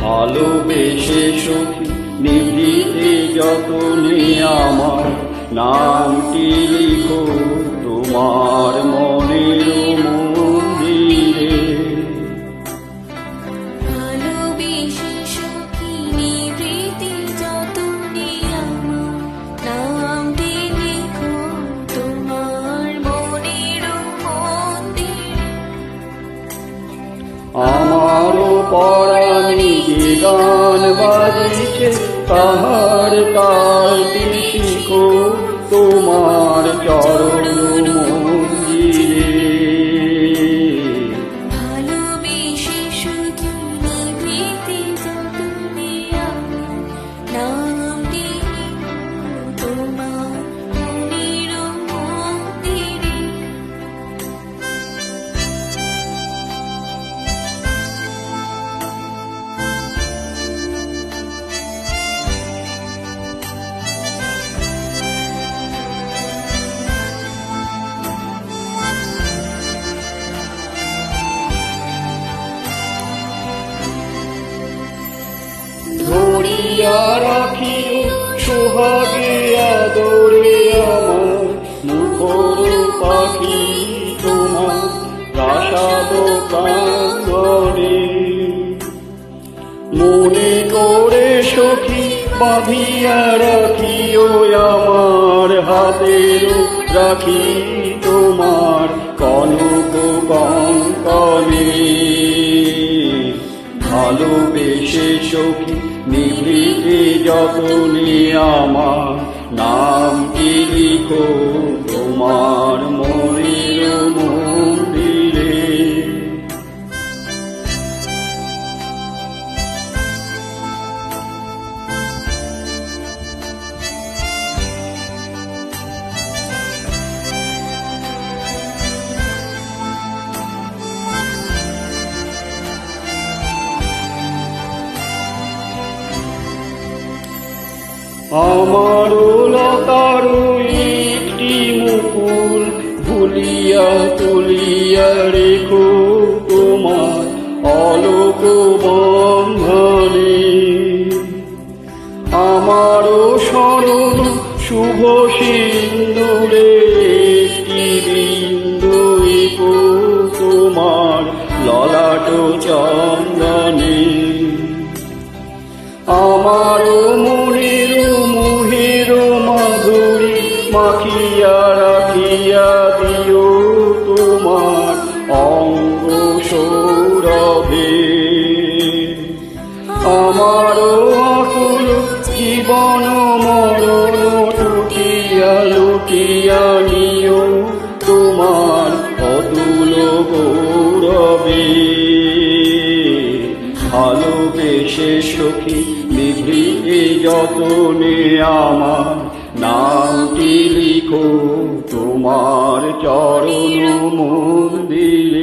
ভালোবেসে সুখী নিভৃতে যতনে আমার নামটি লিখো তোমার মনের মন্দিরে। আমারও পরাণী যে গান বাজিছে তাহার তালটি শিখো তোমার চরণ ধরিয়া রাখি, সোহাগে আদরে আমার, মুখর পাখি তোমার প্রাসাদ প্রাঙ্গণে। মনে করে সখী, বাঁধিয়া রাখিও আমার হাতের, রাখি তোমার কনক কঙ্কনে। ভালোবেসে সখী নিভৃতে যতনি আমার নামটি লিখো? তোমার আমারও লতারু একটি মুকুল ভুলিয়া তুলিয়া রেখো তোমার অলোক বন্ধনে। আমারও স্মরণ শুভ সিন্দুরে একটি বিন্দু তোমার ললাট চন্দনে। আমার মাখিয়া রাখিয়া দিও তোমার অঙ্গ সৌরভে। আমার আকুল জীবন, মরণ টুটিয়া লুটিয়া নিও তোমার অতুল গৌরবে। ভালোবেসে সখী নিভৃতে যতনে আমার নামটি লিখো তোমার চরণ মন্দিরে